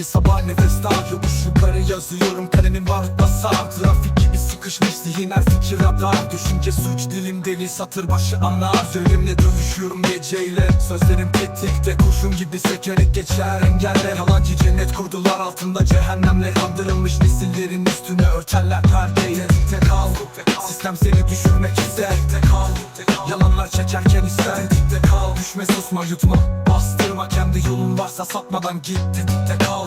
Her sabah nefes dar yokuş yukarı yazıyorum Kalemim var basar. Trafik gibi sıkışmış zihin her fikir radar. Düşünce suç dilim deli satır başı anlar Söylemle dövüşüyorum geceyle. Sözlerim tetikte kurşun gibi sekerek geçer. Engeller Yalancı cennet kurdular altında. Cehennemle Kandırılmış nesillerin üstüne örterler perdeyle Tek kal. Sistem seni düşürmek ister. Tek kal Yalanlar çekerken ister. Tek kal. Düşme susma yutma Bastırma kendi yolun varsa satmadan git Tetikte kal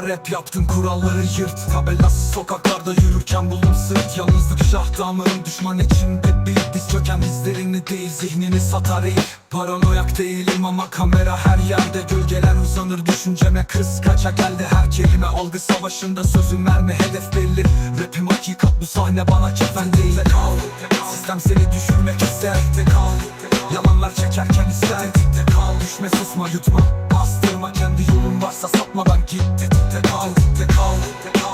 ruha rap yaptım kuralları yırt. Tabelasız sokaklarda yürürken buldum sırt. Yalnızlık şah damarım düşman içinde bir Diz. Çöken dizlerini değil zihnini satar eğil Paranoyak değilim ama kamera her yerde. Gölgeler uzanır düşünceme kız kaça geldi. Her kelime algı savaşında sözüm mermi hedef belli. Rapim hakikat bu sahne bana kefen değil. Kal, Sistem seni düşürmek ister. Kal, Yalanlar çekerken ister. Kal, Düşme susma yutma. Bastırma kendi yolun varsa sapmadan git the call, the call, the call.